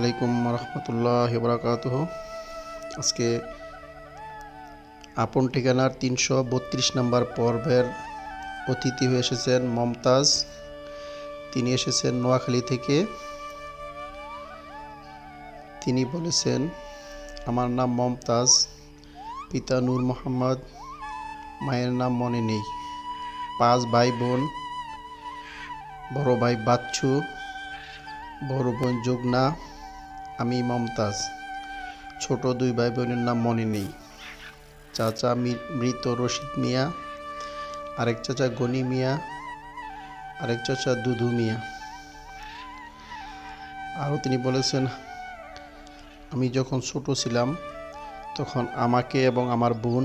আলাইকুম রহমতুল্লাহ বরাকাত আজকে আপন ঠিকানার তিনশো বত্রিশ নম্বর পর্বের অতিথি হয়ে এসেছেন মমতাজ। তিনি এসেছেন নোয়াখালী থেকে। তিনি বলেছেন, আমার নাম মমতাজ, পিতা নূর মোহাম্মদ, মায়ের নাম মনে নেই। পাঁচ ভাই বোন বড় ভাই বাচ্চু, বড় বোন যুগনা আমি মমতাজ। ছোট দুই ভাই বোনের নাম মনে নেই চাচা মৃত রশিদ মিয়া। আরেক চাচা গনি মিয়া। আরেক চাচা দুধু মিয়া। আরও তিনি বলেছেন, আমি যখন ছোট ছিলাম, তখন আমাকে এবং আমার বোন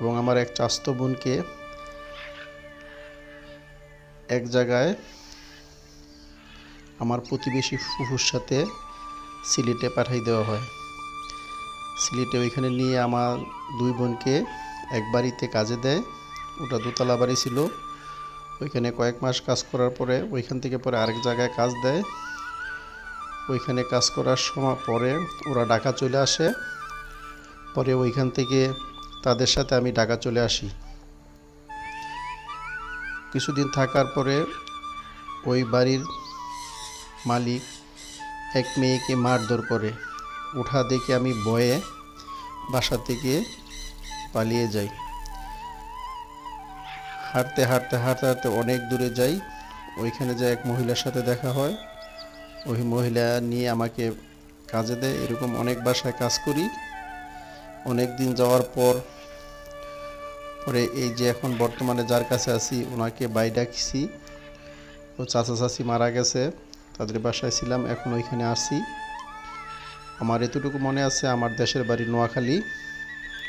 এবং আমার এক চাস্ত বোনকে এক জায়গায় আমার প্রতিবেশী ফুফুর সাথে সিলেটে পাঠাই দেওয়া হয়। সিলেটে ওইখানে নিয়ে আমার দুই বোনকে এক বাড়িতে কাজে দেয়। ওটা দোতলা বাড়ি ছিল। ওইখানে কয়েক মাস কাজ করার পরে ওইখান থেকে পরে আরেক জায়গায় কাজ দেয়। ওইখানে কাজ করার সময় পরে ওরা ঢাকা চলে আসে। পরে ওইখান থেকে তাদের সাথে আমি ঢাকা চলে আসি। কিছুদিন থাকার পরে ওই বাড়ির মালিক এক মেয়েকে মারধর করে। ওঠা দেখে আমি ভয়ে বাসা থেকে পালিয়ে যাই। হাঁটতে হাঁটতে হাঁটতে হাঁটতে অনেক দূরে যাই। ওইখানে যে এক মহিলার সাথে দেখা হয়। ওই মহিলা নিয়ে আমাকে কাজে দেয়। এরকম অনেক বাসায় কাজ করি। অনেক দিন যাওয়ার পর, পরে এই যে এখন বর্তমানে যার কাছে আছি, ওনাকে বাই ডাকছি। ও চাচা, চাচি মারা গেছে। তাদের বাসায় ছিলাম, এখন ওইখানে আসি আমার এতটুকু মনে আছে, আমার দেশের বাড়ি নোয়াখালী।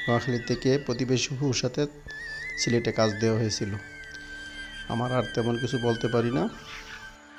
নোয়াখালী থেকে প্রতিবেশী হুর সাথে সিলেটে কাজ দেওয়া হয়েছিল। আমার আর তেমন কিছু বলতে পারি না।